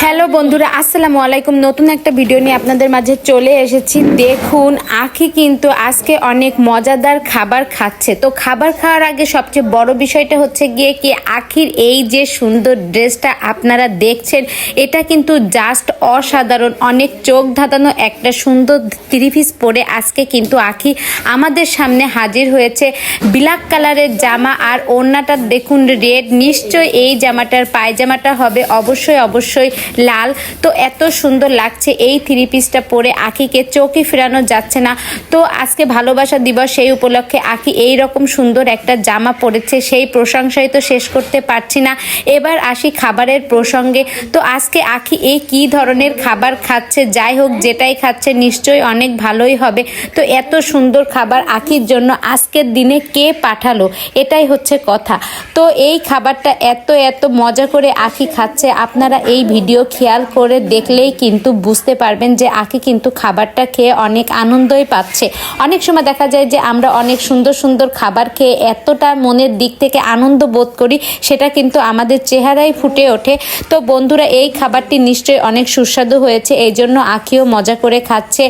Hello বন্ধুরা, আসসালামু আলাইকুম। নতুন একটা ভিডিও নিয়ে আপনাদের মাঝে চলে এসেছি। দেখুন, আখি কিন্তু আজকে অনেক মজাদার খাবার খাচ্ছে। তো খাবার খাওয়ার আগে সবচেয়ে বড় বিষয়টা হচ্ছে গিয়ে কি আখির এই যে সুন্দর ড্রেসটা আপনারা দেখছেন, এটা কিন্তু জাস্ট অসাধারণ। অনেক চোখ ধাঁধানো একটা সুন্দর থ্রি পিস পরে আজকে কিন্তু আখি আমাদের সামনে হাজির হয়েছে। ব্ল্যাক কালারের জামা আর ওড়নাটা দেখুন, রেড। নিশ্চয় এই জামাটার পায়জামাটা হবে। অবশ্যই অবশ্যই লাল। তো এত সুন্দর লাগছে এই থ্রি পিসটা পরে আখিকে চোখে ফেরানো যাচ্ছে না। তো আজকে ভালোবাসা দিবস সেই উপলক্ষে আঁকি এই রকম সুন্দর একটা জামা পরেছে, সেই প্রশংসাই তো শেষ করতে পারছি না। এবার আসি খাবারের প্রসঙ্গে। তো আজকে আখি এই কি ধরনের খাবার খাচ্ছে? যাই হোক, যেটাই খাচ্ছে নিশ্চয়ই অনেক ভালোই হবে। তো এত সুন্দর খাবার আখির জন্য আজকের দিনে কে পাঠালো? এটাই হচ্ছে কথা। তো এই খাবারটা এত এত মজা করে আখি খাচ্ছে। আপনারা এই ভিডিও খেয়াল করে দেখলেই কিন্তু বুঝতে পারবেন যে আখি কিন্তু খাবারটা খেয়ে অনেক আনন্দই পাচ্ছে। অনেক সময় দেখা যায় যে আমরা অনেক সুন্দর সুন্দর খাবার খেয়ে এতটা মনের দিক থেকে আনন্দ বোধ করি, সেটা কিন্তু আমাদের চেহারায় ফুটে ওঠে। তো বন্ধুরা, এই খাবারটি নিশ্চয়ই অনেক সুস্বাদু হয়েছে, এই জন্য আখিও মজা করে খাচ্ছে।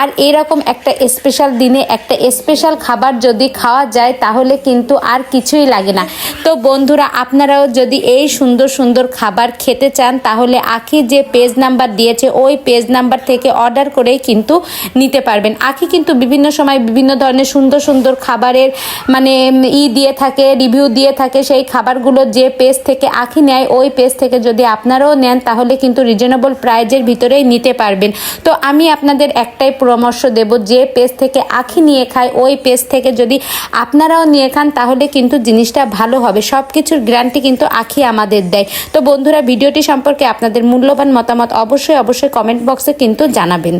আর এরকম একটা স্পেশাল দিনে একটা স্পেশাল খাবার যদি খাওয়া যায়, তাহলে কিন্তু আর কিছুই লাগে না। তো বন্ধুরা, আপনারাও যদি এই সুন্দর সুন্দর খাবার খেতে চান, তাহলে আখি যে পেজ নাম্বার দিয়েছে, ওই পেজ নাম্বার থেকে অর্ডার করেই কিন্তু নিতে পারবেন। আখি কিন্তু বিভিন্ন সময় বিভিন্ন ধরনের সুন্দর সুন্দর খাবারের মানে ই দিয়ে থাকে রিভিউ দিয়ে থাকে, সেই খাবারগুলো যে পেজ থেকে আখি নেয়, ওই পেজ থেকে যদি আপনারাও নেন, তাহলে কিন্তু রিজনেবল প্রাইজের ভিতরেই নিতে পারবেন। তো আমি আপনাদের একটাই পরামর্শ দেব, যে পেজ থেকে আখি নিয়ে খায়, ওই পেজ থেকে যদি আপনারাও নিয়ে খান, তাহলে কিন্তু জিনিসটা ভালো হবে। সব কিছুর গ্যারান্টি কিন্তু আখি আমাদের দেয়। তো বন্ধুরা, ভিডিওটি সম্পর্কে আপনাদের মূল্যবান মতামত অবশ্যই অবশ্যই কমেন্ট বক্সে কিন্তু জানাবেন।